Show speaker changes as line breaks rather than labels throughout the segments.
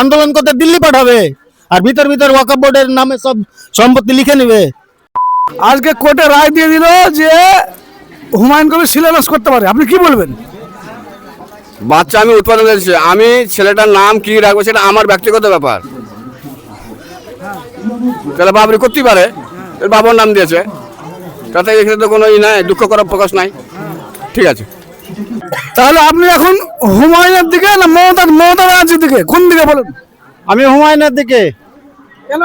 আন্দোলন করতে দিল্লি পাঠাবে। আর ভিতর ভিতর ওয়াকাব বোর্ডের নামে সব সম্পত্তি লিখে নেবে।
আজকে কোর্টে রায় দিয়ে দিল যে হুমায়ুন কবির শিলান্যাস করতে পারে। আপনি কি বলবেন?
বাচ্চা আমি উৎপাদন করেছি। আমি ছেলেটার নাম কি রাখব সেটা আমার ব্যক্তিগত ব্যাপার। তাহলে বাবরি করতেই পারে। এর বাবার নাম দিয়েছে। তাতে এখানে তো কোনো ই নাই দুঃখ করার প্রকাশ নাই। ঠিক আছে।
তাহলে আপনি এখন হুমায়ুনের দিকে না মমতা মমতা ব্যানার্জির দিকে? কোন দিকে বলুন?
আমি হুমায়ুনের দিকে।
কেন?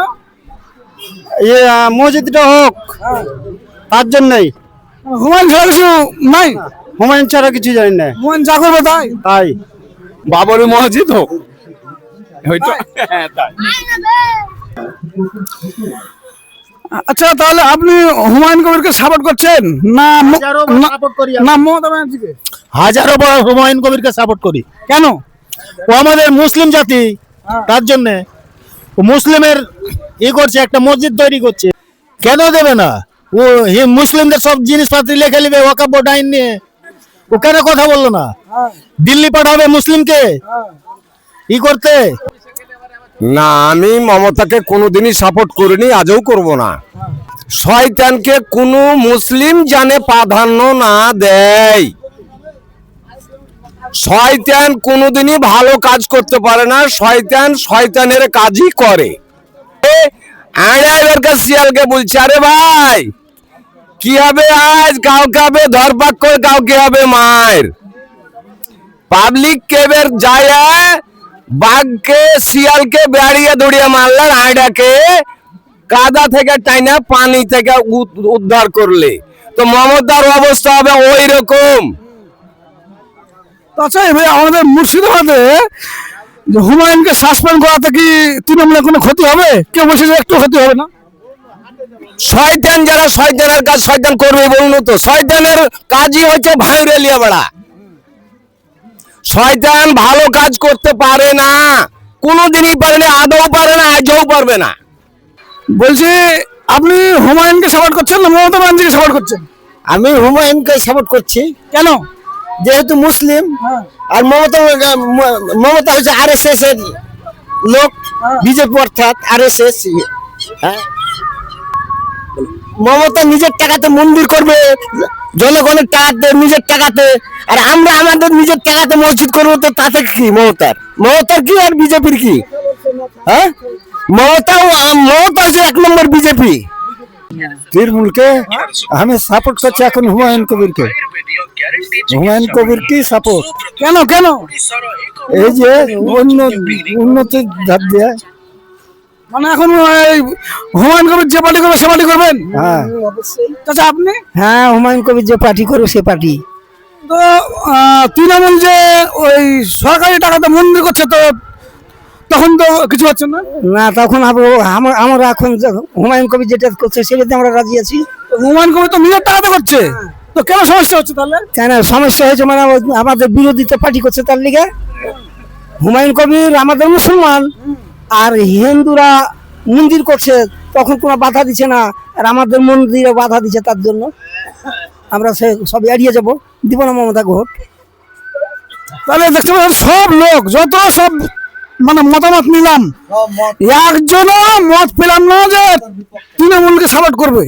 ইয়ে মসজিদটা হোক তার জন্যই।
হুমায়ুন ছাড়া কিছু নাই?
হুমায়ুন ছাড়া কিছু জানি না।
হুমায়ুন যা করবে তাই?
তাই।
বাবরি মসজিদ হোক। হয়তো
আচ্ছা তাহলে আপনি হুমায়ুন কবিরকে সাপোর্ট করছেন? না না- মমতা ব্যানার্জিকে?
হাজারো বড় হুমায়ুন কবিরকে সাপোর্ট করি।
কেন?
ও আমাদের মুসলিম জাতি তার জন্য ও মুসলিমের ই করছে একটা মসজিদ তৈরি করছে। কেন দেবে না? ও হি মুসলিমদের সব জিনিসপাতি লেখে নেবে ওয়াকাব বোর্ড আইন নিয়ে। ও কেন কথা বলল না? দিল্লি পাঠাবে মুসলিমকে? ই করতে?
না, আমি মমতাকে কোনোদিনই সাপোর্ট করিনি, আজও করব না। শয়তানকে কোনো মুসলিম জানে প্রাধান্য না দেয়। শয়তান কোনোদিনই ভালো কাজ করতে পারে না, শয়তান শয়তানের কাজই করে। আড়া এবারকার শিয়ালকে বলছে, আরে ভাই, কি হবে আজ? কাউকে হবে ধরপাক করে কাউকে হবে মায়ের পাবলিক কেবের যায় বাঘকে শিয়ালকে বেড়িয়ে দৌড়িয়ে মারলেন আইডাকে কাদা থেকে টাইনা পানি থেকে উদ্ধার করলে। তো মমতার অবস্থা হবে ওই রকম
আচ্ছা আমাদের মুর্শিদাবাদে হুমায়ুনকে সাসপেন্ড করাতে কি তৃণমূলের কোনো ক্ষতি হবে? কেউ বলছে একটু ক্ষতি হবে না।
শয়তান যারা শয়তানের কাজ শয়তান করবে বলুন তো শয়তানের কাজই হচ্ছে ভাইরে লিয়া বেড়া শয়তান ভালো কাজ করতে পারে না। কোনোদিনই পারে না আদৌ পারে না আজও পারবে না।
বলছি আপনি হুমায়ুনকে সাপোর্ট করছেন না মমতা ব্যানার্জিকে সাপোর্ট করছেন?
আমি হুমায়ুনকে সাপোর্ট করছি।
কেন?
যেহেতু মুসলিম আর মমতা মমতা হচ্ছে আর এস এস এর লোক বিজেপি অর্থাৎ আর এস এস হ্যাঁ। মমতা নিজের টাকাতে মন্দির করবে জনগণের টাকাতে নিজের টাকাতে আর আমরা আমাদের নিজের টাকাতে মসজিদ করব তো তাতে কি? মমতার। মমতার কি আর বিজেপির কি? হ্যাঁ? মমতাও মমতা হচ্ছে এক নম্বর বিজেপি। তৃণমূলকে আমি সাপোর্ট করছি এখন হুমায়ুন কবিরকে। হুমায়ুন কবির কি সাপোর্ট
কেন কেন?
এই যে অন্য উন্নতির ধাপ দিয়ে
মানে এখন হুমায়ুন কবির যে পার্টি করবে সে পার্টি করবেন?
হ্যাঁ।
আচ্ছা আপনি?
হ্যাঁ হুমায়ুন কবির যে পার্টি করবে সে পার্টি।
তো তৃণমূল যে ওই সরকারি টাকাতে মন্দির করছে তো তখন তো কিছু হচ্ছে না?
না তখন আমরা এখন যে হুমায়ুন কবির যেটা করছে সেটাতে আমরা রাজি আছি।
হুমায়ুন কবির তো নিজের টাকাতে করছে? তো কেন সমস্যা হচ্ছে তাহলে?
কেন সমস্যা হয়েছে মানে আমাদের বিরোধিতা পার্টি করছে তার লিগে? হুমায়ুন কবির আমাদের মুসলমান। আর হিন্দুরা মন্দির করছে তখন কোনো বাধা দিচ্ছে না। আর আমাদের মন্দিরে বাধা দিচ্ছে তার জন্য। আমরা সে সব এড়িয়ে যাব। দিব না মমতা ভোট
তাহলে দেখতে পাচ্ছেন সব লোক যত সব মানে মতামত নিলাম একজনও মত পেলাম না যে তৃণমূলকে সাপোর্ট করবে।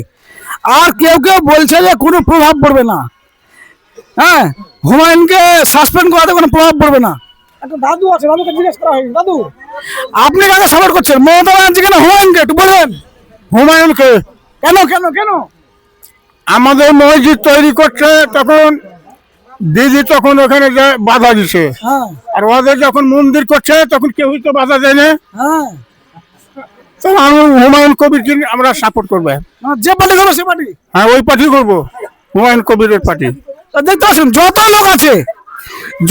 আর কেউ কেউ বলছে যে কোনো প্রভাব পড়বে না। হ্যাঁ হুমায়ুনকে সাসপেন্ড করাতে কোনো প্রভাব পড়বে না। একটা দাদু আছে দাদুকে জিজ্ঞেস করা হয়নি দাদু আপনি কাকে সাপোর্ট করছেন? মমতা ব্যানার্জি কেন হুমায়ুনকে? একটু বলবেন
হুমায়ুনকে?
কেন কেন কেন?
আমাদের মসজিদ তৈরি করছে তখন দিদি তখন ওখানে বাধা দিছে।
হ্যাঁ।
আর ওদের যখন মন্দির করছে তখন কেউই তো বাধা দেয় না।
হ্যাঁ।
তো আমি হুমায়ুন কবির আমরা সাপোর্ট করব।
যে পার্টি করবে সে পার্টি।
হ্যাঁ ওই পার্টি করব। হুমায়ুন কবিরের পার্টি।
তা দেখতে পাচ্ছেন যত লোক আছে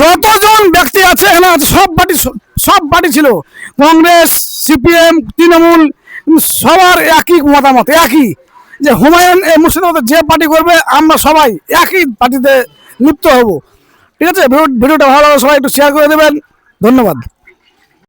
যতজন ব্যক্তি আছে এখানে আছে, সব পার্টি সব পার্টি ছিল। কংগ্রেস, সিপিএম, তৃণমূল, সবার একই মতামত, একই। যে হুমায়ুন এ মুর্শিদাবাদে যে পার্টি করবে, আমরা সবাই একই পার্টিতে লিপ্ত হব। ঠিক আছে? ভিডিওটা ভালো সবাই একটু শেয়ার করে দেবেন। ধন্যবাদ।